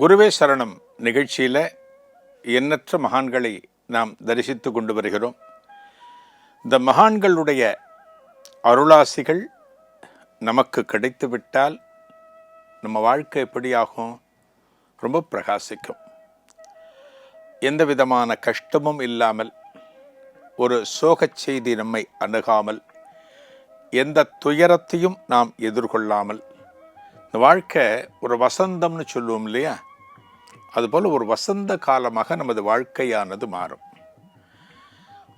குருவே சரணம். நிகழ்ச்சியில் எண்ணற்ற மகான்களை நாம் தரிசித்து கொண்டு வருகிறோம். இந்த மகான்களுடைய அருளாசிகள் நமக்கு கிடைத்துவிட்டால் நம்ம வாழ்க்கை எப்படியாகும்? ரொம்ப பிரகாசிக்கும். எந்த விதமான கஷ்டமும் இல்லாமல் ஒரு சோகச் செய்தி நம்மை அணுகாமல் எந்த துயரத்தையும் நாம் எதிர்கொள்ளாமல் இந்த வாழ்க்கை ஒரு வசந்தம்னு சொல்லுவோம் இல்லையா? அதுபோல் ஒரு வசந்த காலமாக நமது வாழ்க்கையானது மாறும்.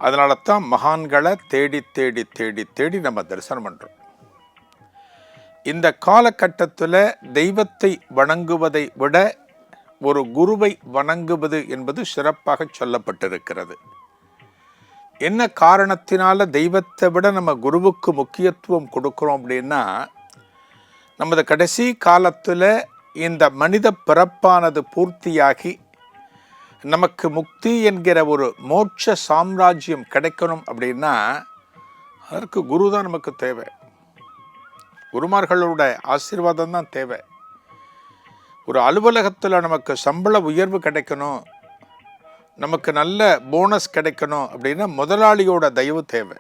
அதனால தான் மகான்களை தேடி தேடி தேடி தேடி நம்ம தரிசனம் பண்ணுறோம் இந்த காலகட்டத்தில் தெய்வத்தை வணங்குவதை விட ஒரு குருவை வணங்குவது என்பது சிறப்பாக சொல்லப்பட்டிருக்கிறது. என்ன காரணத்தினால தெய்வத்தை விட நம்ம குருவுக்கு முக்கியத்துவம் கொடுக்குறோம் அப்படின்னா நமது கடைசி காலத்தில் இந்த மனித பிறப்பானது பூர்த்தியாகி நமக்கு முக்தி என்கிற ஒரு மோட்ச சாம்ராஜ்யம் கிடைக்கணும் அப்படின்னா அதற்கு குரு தான் நமக்கு தேவை. குருமார்களோட ஆசீர்வாதம் தான் தேவை. ஒரு அலுவலகத்தில் நமக்கு சம்பள உயர்வு கிடைக்கணும். நமக்கு நல்ல போனஸ் கிடைக்கணும் அப்படின்னா முதலாளியோட தயவு தேவை.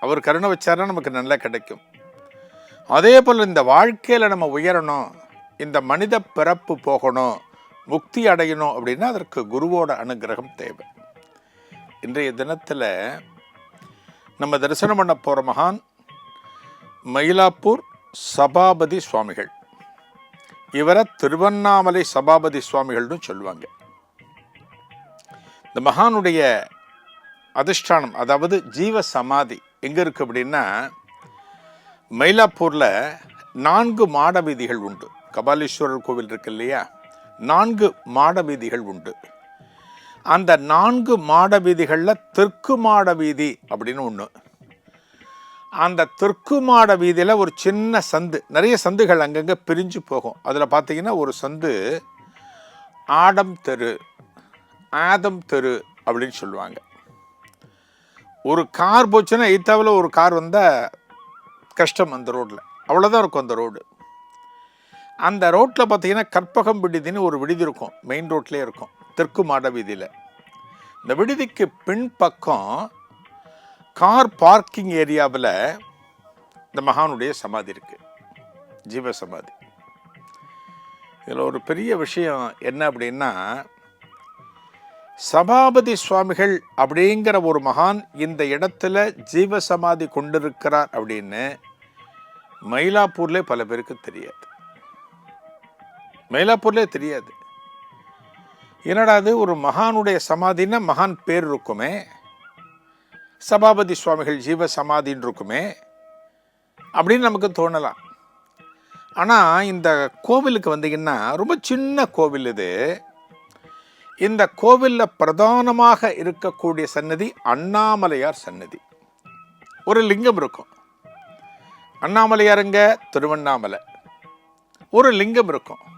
அவர் கருணை வச்சாருன்னா நமக்கு நல்லா கிடைக்கும். அதே போல் இந்த வாழ்க்கையில் நம்ம உயரணும். இந்த மனித பிறப்பு போகணும் முக்தி அடையணும் அப்படின்னா அதற்கு குருவோட அனுகிரகம் தேவை. இன்றைய தினத்தில் நம்ம தரிசனம் பண்ண போகிற மகான் மயிலாப்பூர் சபாபதி சுவாமிகள். இவரை திருவண்ணாமலை சபாபதி சுவாமிகள்னு சொல்லுவாங்க. இந்த மகானுடைய அதிஷ்டானம் அதாவது ஜீவ சமாதி எங்கே இருக்குது அப்படின்னா மயிலாப்பூரில் நான்கு மாட வீதிகள் உண்டு. கபாலீஸ்வரர் கோவில் இருக்கு இல்லையா? நான்கு மாட வீதிகள் உண்டு. அந்த நான்கு மாட வீதிகளில் தெற்கு மாட வீதி அப்படின்னு ஒன்று அந்த தெற்கு மாட வீதியில் ஒரு சின்ன சந்து நிறைய சந்துகள் அங்கங்கே பிரிஞ்சு போகும். அதில் பார்த்தீங்கன்னா ஒரு சந்து ஆடம் தெரு ஆதம் தெரு அப்படின்னு சொல்லுவாங்க. ஒரு கார் போச்சுன்னா இத்தாவில் ஒரு கார் வந்தால் கஷ்டம் அந்த ரோட்டில் அவ்வளோதான் இருக்கும் அந்த ரோடு. அந்த ரோட்டில் பார்த்தீங்கன்னா கற்பகம் விடுதின்னு ஒரு விடுதி இருக்கும். மெயின் ரோட்லேயே இருக்கும். தெற்கு மாட வீதியில். இந்த விடுதிக்கு பின்பக்கம் கார் பார்க்கிங் ஏரியாவில் இந்த மகானுடைய சமாதி இருக்குது ஜீவ சமாதி. இதில் ஒரு பெரிய விஷயம் என்ன அப்படின்னா சபாபதி சுவாமிகள் அப்படிங்கிற ஒரு மகான் இந்த இடத்துல ஜீவ சமாதி கொண்டிருக்கிறார் அப்படின்னு மயிலாப்பூர்லேயே பல பேருக்கு தெரியாது. மயிலாப்பூர்லேயே தெரியாது. என்னடா அது ஒரு மகானுடைய சமாதின்னா மகான் பேர் இருக்குமே. சபாபதி சுவாமிகள் ஜீவ சமாதின்னு இருக்குமே. அப்படின்னு நமக்கு தோணலாம். ஆனால் இந்த கோவிலுக்கு வந்தீங்கன்னா ரொம்ப சின்ன கோவில் இது. இந்த கோவிலில் பிரதானமாக இருக்கக்கூடிய சன்னதி அண்ணாமலையார் சன்னதி ஒரு லிங்கம் இருக்கும். அண்ணாமலையாருங்க திருவண்ணாமலை. ஒரு லிங்கம் இருக்கும்.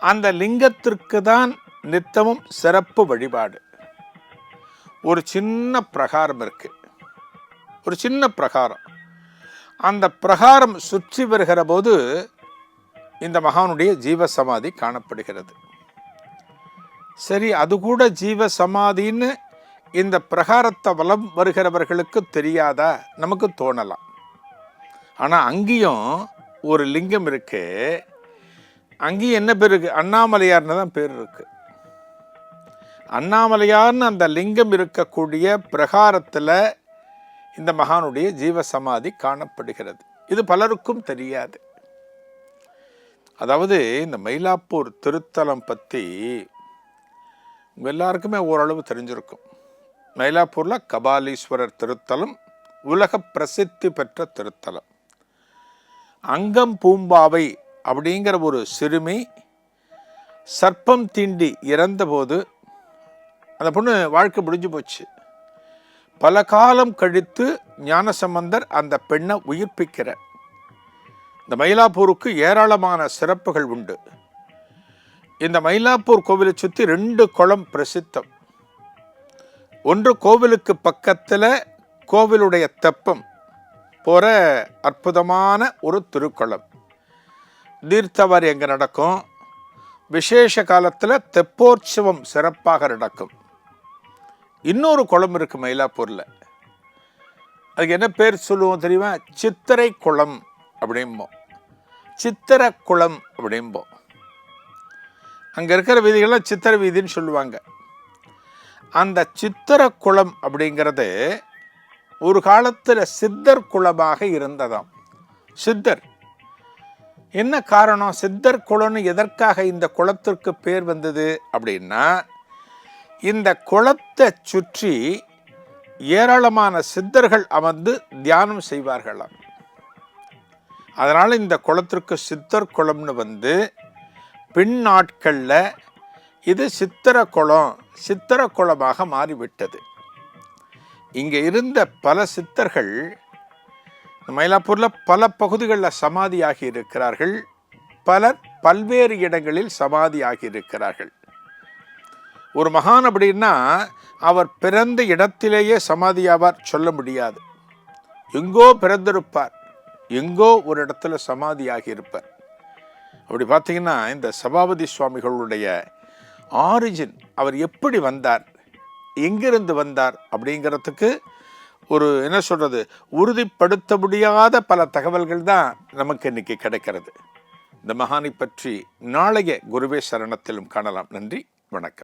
அந்த லிங்கத்திற்கு தான் நித்தமும் சிறப்பு வழிபாடு. ஒரு சின்ன பிரகாரம் இருக்கு. ஒரு சின்ன பிரகாரம். அந்த பிரகாரம் சுற்றி வருகிற போது இந்த மகானுடைய ஜீவசமாதி காணப்படுகிறது. சரி அது கூட ஜீவ சமாதின்னு இந்த பிரகாரத்தை வலம் வருகிறவர்களுக்கு தெரியாதா? நமக்கு தோணலாம். ஆனால் அங்கேயும் ஒரு லிங்கம் இருக்குது அங்கேயும் என்ன பேர் இருக்குது அண்ணாமலையார்னு தான் பேர் இருக்குது அண்ணாமலையார்னு அந்த லிங்கம் இருக்கக்கூடிய பிரகாரத்தில் இந்த மகானுடைய ஜீவசமாதி காணப்படுகிறது. இது பலருக்கும் தெரியாது. அதாவது இந்த மயிலாப்பூர் திருத்தலம் பற்றி உங்கள் எல்லாருக்குமே ஓரளவு தெரிஞ்சிருக்கும். மயிலாப்பூரில் கபாலீஸ்வரர் திருத்தலம் உலக பிரசித்தி பெற்ற திருத்தலம். அங்கம் பூம்பாவை அப்படிங்கிற ஒரு சிறுமி சர்ப்பம் தீண்டி இறந்தபோது அந்த பொண்ணு வாழ்க்கை முடிஞ்சு போச்சு. பல காலம் கழித்து ஞானசம்பந்தர் அந்த பெண்ணை உயிர்ப்பிக்கிறார் இந்த மயிலாப்பூருக்கு ஏராளமான சிறப்புகள் உண்டு. இந்த மயிலாப்பூர் கோவிலை சுற்றி ரெண்டு குளம் பிரசித்தம். ஒன்று கோவிலுக்கு பக்கத்தில் கோவிலுடைய தெப்பம். போகிற அற்புதமான ஒரு திருக்குளம். தீர்த்தவாரி அங்கே நடக்கும்? விசேஷ காலத்தில் தெப்போற்சவம் சிறப்பாக நடக்கும். இன்னொரு குளம் இருக்கு மயிலாப்பூரில். அதுக்கு என்ன பேர் சொல்லுவோம் தெரியுமா? சித்திரை குளம் அப்படிம்போம் சித்திர குளம் அப்படிம்போம் அங்கே இருக்கிற வீதிகள்லாம் சித்திர வீதின்னு சொல்லுவாங்க. அந்த சித்திர குளம் அப்படிங்கிறது ஒரு காலத்தில் சித்தர் குளமாக இருந்ததாம். சித்தர். என்ன காரணம்? சித்தர் குளம்னு எதற்காக இந்த குளத்திற்கு பேர் வந்தது அப்படின்னா இந்த குளத்தை சுற்றி ஏராளமான சித்தர்கள் அமர்ந்து தியானம் செய்வார்களாம். அதனால் இந்த குளத்திற்கு சித்தர் குளம்னு வந்து பின் நாட்களில் இது சித்திர குளம் சித்திர குளமாக மாறிவிட்டது. இங்கே இருந்த பல சித்தர்கள் மயிலாப்பூரில் பல பகுதிகளில் சமாதியாகி இருக்கிறார்கள். பலர் பல்வேறு இடங்களில் சமாதியாகி இருக்கிறார்கள். ஒரு மகான் அப்படின்னா அவர் பிறந்த இடத்திலேயே சமாதியாவார் சொல்ல முடியாது. எங்கோ பிறந்திருப்பார். எங்கோ ஒரு இடத்துல சமாதியாகி இருப்பார். அப்படி பார்த்தீங்கன்னா இந்த சபாபதி சுவாமிகளுடைய ஆரிஜின் அவர் எப்படி வந்தார்? எங்கிருந்து வந்தார்? அப்படிங்கிறதுக்கு ஒரு என்ன சொல்கிறது உறுதிப்படுத்த முடியாத பல தகவல்கள் தான் நமக்கு இன்னைக்கு கிடைக்கிறது. இந்த மகானை பற்றி நாளைய குருவே சரணத்திலும் காணலாம். நன்றி வணக்கம்.